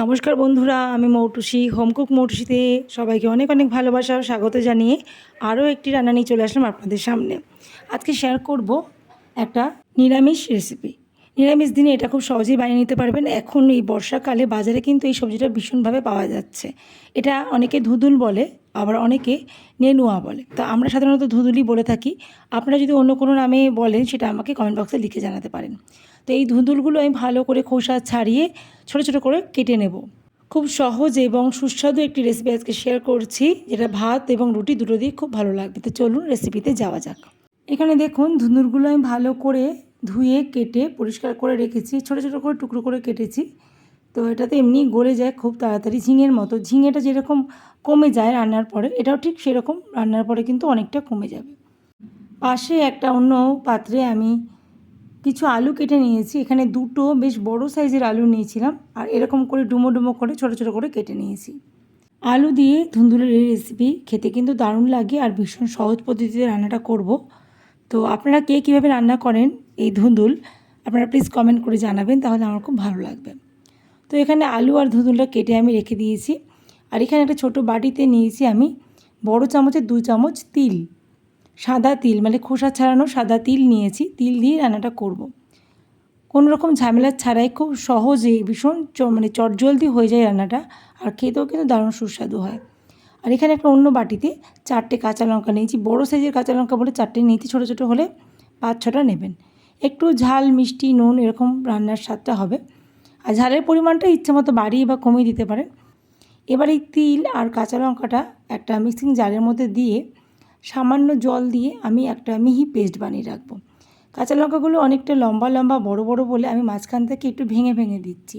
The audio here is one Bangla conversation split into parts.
নমস্কার বন্ধুরা, আমি মৌটুসি হোমকুক মৌটুসিতে সবাইকে অনেক অনেক ভালোবাসা ও স্বাগত জানিয়ে আরও একটি রান্না নিয়ে চলে আসলাম আপনাদের সামনে। আজকে শেয়ার করব একটা নিরামিষ রেসিপি নিরামিষ দিনে এটা খুব সহজেই বানিয়ে নিতে পারবেন। এখন এই বর্ষাকালে বাজারে কিন্তু এই সবজিটা ভীষণভাবে পাওয়া যাচ্ছে। এটা অনেকে ধুদুল বলে, আবার অনেকে নেনুয়া বলে। তা আমরা সাধারণত ধুদুলি বলে থাকি। আপনারা যদি অন্য কোনো নামে বলেন, সেটা আমাকে কমেন্ট বক্সে লিখে জানাতে পারেন। তো এই ধুঁদুলগুলো আমি ভালো করে খোসা ছাড়িয়ে ছোট ছোট করে কেটে নেব। খুব সহজ এবং সুস্বাদু একটি রেসিপি আজকে শেয়ার করছি, যেটা ভাত এবং রুটি দুটো দিয়ে খুব ভালো লাগবে। তো চলুন রেসিপিতে যাওয়া যাক। এখানে দেখুন ধুঁদুলগুলো আমি ভালো করে ধুয়ে কেটে পরিষ্কার করে রেখেছি, ছোট ছোট করে টুকরো করে কেটেছি। তো এটাতে এমনি গলে যায় খুব তাড়াতাড়ি ঝিঙের মতো। ঝিঙেটা যেরকম কমে যায় রান্নার পরে, এটাও ঠিক সেরকম রান্নার পরে কিন্তু অনেকটা কমে যাবে। পাশে একটা অন্য পাত্রে আমি কিছু আলু কেটে নিয়েছি। এখানে দুটো বেশ বড় সাইজের আলু নিয়েছিলাম আর এরকম করে ডুমো ডুমো করে ছোট ছোট করে কেটে নিয়েছি। আলু দিয়ে ধুন্দুলের এই রেসিপি খেতে কিন্তু দারুণ লাগে আর ভীষণ সহজ পদ্ধতিতে রান্নাটা করব। তো আপনারা কে কীভাবে রান্না করেন এই ধুন্দুল, আপনারা প্লিজ কমেন্ট করে জানাবেন, তাহলে আমার খুব ভালো লাগবে। তো এখানে আলু আর ধুন্দুলটা কেটে আমি রেখে দিয়েছি। আর এখানে একটা ছোট বাটিতে নিয়েছি আমি বড় চামচের দুই চামচ তিল, সাদা তিল মানে খোসা ছাড়ানো সাদা তিল নিয়েছি, তিল দিয়ে রান্নাটা করব। কোনো রকম ঝামেলা ছাড়াই খুব সহজে ভীষণ মানে চটজলদি হয়ে যায় রান্নাটা, আর খেতেও কিন্তু দারুণ সুস্বাদু হয়। আর এখানে একটা অন্য বাটিতে চারটে কাঁচা লঙ্কা নিয়েছি। বড় সাইজের কাঁচা লঙ্কা বলে চারটে নিয়েছি, ছোটো ছোটো হলে পাঁচ ছটা নেবেন। একটু ঝাল, মিষ্টি, নুন এরকম রান্নার স্বাদটা হবে। আর ঝালের পরিমাণটা ইচ্ছে মতো বাড়িয়ে বা কমিয়ে দিতে পারেন। এবার এই তিল আর কাঁচা লঙ্কাটা একটা মিক্সিং জারের মধ্যে দিয়ে সামান্য জল দিয়ে আমি একটা মিহি পেস্ট বানিয়ে রাখব। কাঁচা লঙ্কাগুলো অনেকটা লম্বা লম্বা, বড় বড় বলে আমি মাঝখান থেকে একটু ভেঙে ভেঙে দিচ্ছি।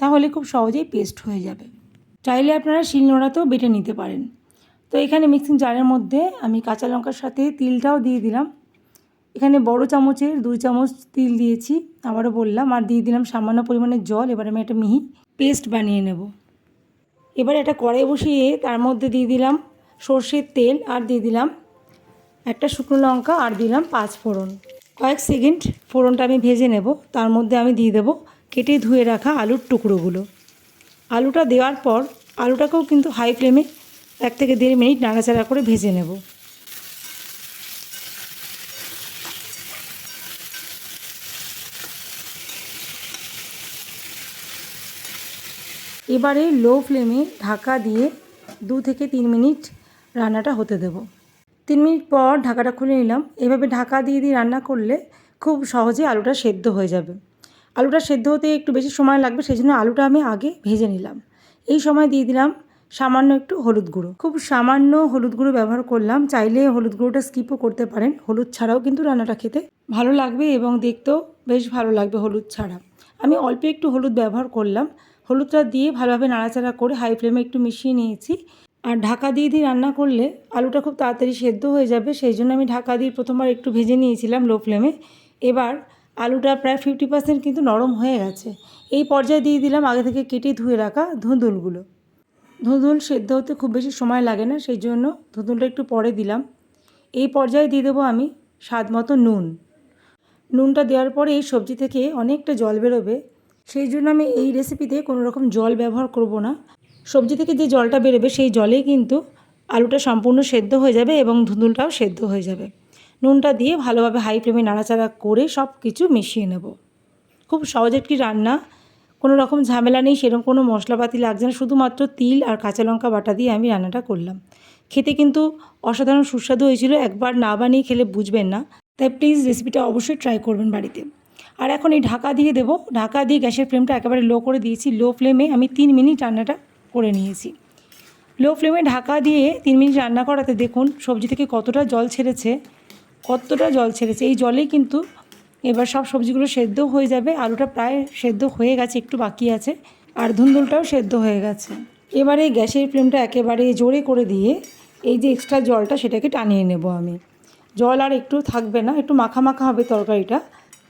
তাহলে খুব সহজেই পেস্ট হয়ে যাবে। চাইলে আপনারা শিলনোড়াতেও বেটে নিতে পারেন। তো এখানে মিক্সিং জারের মধ্যে আমি কাঁচা লঙ্কার সাথে তিলটাও দিয়ে দিলাম। এখানে বড় চামচের দুই চামচ তিল দিয়েছি, আবারও বললাম। আর দিয়ে দিলাম সামান্য পরিমাণে জল, এবার আমি একটা মিহি পেস্ট বানিয়ে নেব। এবার একটা কড়াই বসিয়ে তার মধ্যে দিয়ে দিলাম সর্ষের তেল আর দিয়ে দিলাম একটা শুকনো লঙ্কা আর দিলাম পাঁচ ফোড়ন। কয়েক সেকেন্ড ফোড়নটা আমি ভেজে নেব, তার মধ্যে আমি দিয়ে দেবো কেটে ধুয়ে রাখা আলুর টুকরোগুলো। আলুটা দেওয়ার পর আলুটাকেও কিন্তু হাই ফ্লেমে এক থেকে দেড় মিনিট নাড়াচাড়া করে ভেজে নেব। এবারে লো ফ্লেমে ঢাকা দিয়ে দু থেকে তিন মিনিট রান্নাটা হতে দেব। তিন মিনিট পর ঢাকাটা খুলে নিলাম। এভাবে ঢাকা দিয়ে দিয়ে রান্না করলে খুব সহজে আলুটা সেদ্ধ হয়ে যাবে। আলুটা সেদ্ধ হতে একটু বেশি সময় লাগবে সেই জন্য আলুটা আমি আগে ভেজে নিলাম। এই সময় দিয়ে দিলাম সামান্য একটু হলুদ গুঁড়ো। খুব সামান্য হলুদ গুঁড়ো ব্যবহার করলাম, চাইলে হলুদ গুঁড়োটা স্কিপও করতে পারেন। হলুদ ছাড়াও কিন্তু রান্নাটা খেতে ভালো লাগবে এবং দেখতেও বেশ ভালো লাগবে হলুদ ছাড়া। আমি অল্প একটু হলুদ ব্যবহার করলাম। হলুদটা দিয়ে ভালোভাবে নাড়াচাড়া করে হাই ফ্লেমে একটু মিশিয়ে নিয়েছি। আর ঢাকা দিয়ে দিয়ে রান্না করলে আলুটা খুব তাড়াতাড়ি সেদ্ধ হয়ে যাবে, সেই জন্য আমি ঢাকা দিয়ে প্রথমবার একটু ভেজে নিয়েছিলাম লো ফ্লেমে। এবার আলুটা প্রায় ফিফটি পার্সেন্ট কিন্তু নরম হয়ে গেছে। এই পর্যায়ে দিয়ে দিলাম আগে থেকে কেটে ধুয়ে রাখা ধুঁদুলগুলো ধুঁদুল সেদ্ধ হতে খুব বেশি সময় লাগে না, সেই জন্য ধুঁদুলটা একটু পরে দিলাম। এই পর্যায়ে দিয়ে দেবো আমি স্বাদ মতো নুন। নুনটা দেওয়ার পরে এই সবজি থেকে অনেকটা জল বেরোবে। সেই জন্য আমি এই রেসিপিতে কোনো রকম জল ব্যবহার করব না। সবজি থেকে যে জলটা বেরোবে সেই জলেই কিন্তু আলুটা সম্পূর্ণ সেদ্ধ হয়ে যাবে এবং ধুঁদুলটাও সেদ্ধ হয়ে যাবে। নুনটা দিয়ে ভালোভাবে হাই ফ্লেমে নাড়াচাড়া করে সব কিছু মিশিয়ে নেব। খুব সহজ একটি রান্না। কোনো রকম ঝামেলা নেই, সেরকম কোনো মশলাপাতি লাগছে না। শুধুমাত্র তিল আর কাঁচা লঙ্কা বাটা দিয়ে আমি রান্নাটা করলাম। খেতে কিন্তু অসাধারণ সুস্বাদু হয়েছিল, একবার না বানিয়ে খেলে বুঝবেন না। তাই প্লিজ রেসিপিটা অবশ্যই ট্রাই করবেন বাড়িতে। আর এখন এই ঢাকা দিয়ে দেবো। ঢাকা দিয়ে গ্যাসের ফ্লেমটা একেবারে লো করে দিয়েছি। লো ফ্লেমে আমি তিন মিনিট রান্নাটা করে নিয়েছি। লো ফ্লেমে ঢাকা দিয়ে তিন মিনিট রান্না করাতে দেখুন, সবজি থেকে কতটা জল ছেড়েছে। কতটা জল ছেড়েছে? এই জলেই কিন্তু এবার সব সবজিগুলো সেদ্ধ হয়ে যাবে। আলুটা প্রায় সেদ্ধ হয়ে গেছে, একটু বাকি আছে। আর ধুন্দুলটাও সেদ্ধ হয়ে গেছে। এবারে গ্যাসের ফ্লেমটা একেবারে জোরে করে দিয়ে এই যে এক্সট্রা জলটা সেটাকে টানিয়ে নেব আমি। জল আর একটু থাকবে না, একটু মাখা মাখা হবে তরকারিটা।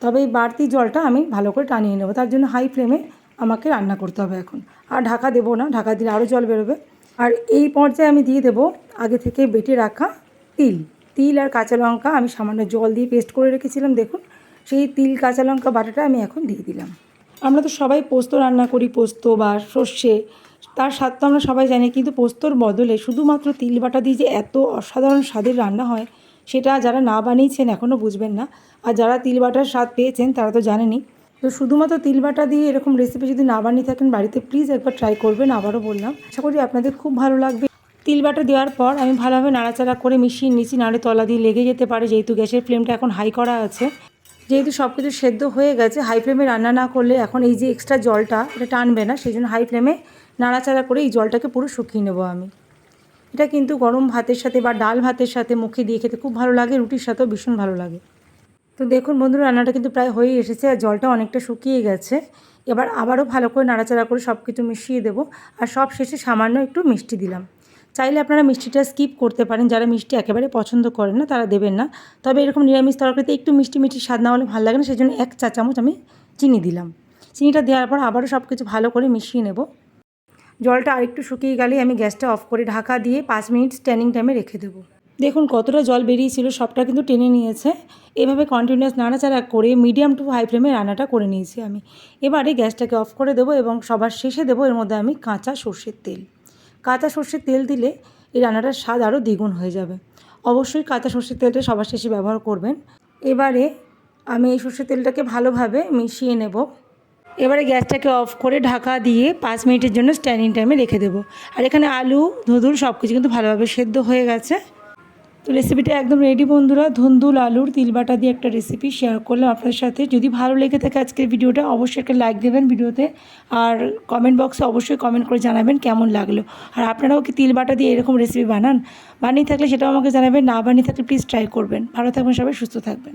তবে এই বাড়তি জলটা আমি ভালো করে টানিয়ে নেব। তার জন্য হাই ফ্লেমে আমাকে রান্না করতে হবে এখন। আর ঢাকা দেবো না, ঢাকা দিলে আরও জল বেরোবে। আর এই পর্যায়ে আমি দিয়ে দেবো আগে থেকে বেটে রাখা তিল। তিল আর কাঁচা লঙ্কা আমি সামান্য জল দিয়ে পেস্ট করে রেখেছিলাম, দেখুন। সেই তিল, কাঁচা লঙ্কা বাটাটা আমি এখন দিয়ে দিলাম। আমরা তো সবাই পোস্ত রান্না করি, পোস্ত বা সর্ষে, তার স্বাদ তো আমরা সবাই জানি, কিন্তু পোস্তর বদলে শুধুমাত্র তিল বাটা দিয়ে যে এত অসাধারণ স্বাদের রান্না হয়, সেটা যারা না বানিয়েছেন এখনও বুঝবেন না। আর যারা তিল বাটার স্বাদ পেয়েছেন, তারা তো জানেনই। তো শুধুমাত্র তিল বাটা দিয়ে এরকম রেসিপি যদি না বানিয়ে থাকেন বাড়িতে প্লিজ একবার ট্রাই করবেন, আবারও বললাম। আশা করি আপনাদের খুব ভালো লাগবে। তিল বাটা দেওয়ার পর আমি ভালোভাবে নাড়াচাড়া করে মিশিয়ে নিচ্ছি নাড়ে তলা দিয়ে লেগে যেতে পারে যেহেতু গ্যাসের ফ্লেমটা এখন হাই করা আছে। যেহেতু সব কিছু সেদ্ধ হয়ে গেছে, হাই ফ্লেমে রান্না না করলে এখন এই যে এক্সট্রা জলটা এটা টানবে না, সেই জন্য হাই ফ্লেমে নাড়াচাড়া করে এই জলটাকে পুরো শুকিয়ে নেব আমি। এটা কিন্তু গরম ভাতের সাথে বা ডাল ভাতের সাথে মুখে দিয়ে খেতে খুব ভালো লাগে, রুটির সাথেও ভীষণ ভালো লাগে। তো দেখুন বন্ধুরা, রান্নাটা কিন্তু প্রায় হয়ে এসেছে আর জলটা অনেকটা শুকিয়ে গেছে। এবার আবারও ভালো করে নাড়াচাড়া করে সব কিছু মিশিয়ে দেবো, আর সব শেষে সামান্য একটু মিষ্টি দিলাম। চাইলে আপনারা মিষ্টিটা স্কিপ করতে পারেন। যারা মিষ্টি একেবারে পছন্দ করেন না, তারা দেবেন না। তবে এরকম নিরামিষ তরকারিতে একটু মিষ্টি মিষ্টি স্বাদ না হলে ভালো লাগে না সেই জন্য এক চা চামচ আমি চিনি দিলাম। চিনিটা দেওয়ার পর আবারও সব কিছু ভালো করে মিশিয়ে নেব। জলটা আরেকটু শুকিয়ে গেলেই আমি গ্যাসটা অফ করে ঢাকা দিয়ে পাঁচ মিনিট স্ট্যান্ডিং টাইমে রেখে দেবো। দেখুন কতটা জল বেরিয়েছিল, সবটা কিন্তু টেনে নিয়েছে। এভাবে কন্টিনিউয়াস নাড়াচাড়া করে মিডিয়াম টু হাই ফ্লেমে রান্নাটা করে নিয়েছি আমি। এবারে গ্যাসটাকে অফ করে দেবো এবং সবার শেষে দেবো, এর মধ্যে আমি কাঁচা সর্ষের তেল। কাঁচা সর্ষের তেল দিলে এই রান্নাটার স্বাদ আরও দ্বিগুণ হয়ে যাবে। অবশ্যই কাঁচা সর্ষের তেলটা সবার শেষে ব্যবহার করবেন। এবারে আমি এই সর্ষের তেলটাকে ভালোভাবে মিশিয়ে নেব। এবারে গ্যাসটাকে অফ করে ঢাকা দিয়ে পাঁচ মিনিটের জন্য স্ট্যান্ডিং টাইমে রেখে দেবো। আর এখানে আলু ধুধুর সব কিছু কিন্তু ভালোভাবে সেদ্ধ হয়ে গেছে। তো রেসিপিটা একদম রেডি বন্ধুরা। ধুন্দুল আলুর তিলবাটা দিয়ে একটা রেসিপি শেয়ার করলাম আপনার সাথে। যদি ভালো লেগে থাকে আজকের ভিডিওটা অবশ্যই একটা লাইক দেবেন ভিডিওতে আর কমেন্ট বক্সে অবশ্যই কমেন্ট করে জানাবেন কেমন লাগল। আর আপনারাও কি তিলবাটা দিয়ে এরকম রেসিপি বানান? বানিয়ে থাকলে সেটাও আমাকে জানাবেন, না বানিয়ে থাকলে প্লিজ ট্রাই করবেন। ভালো থাকবেন সবাই, সুস্থ থাকবেন।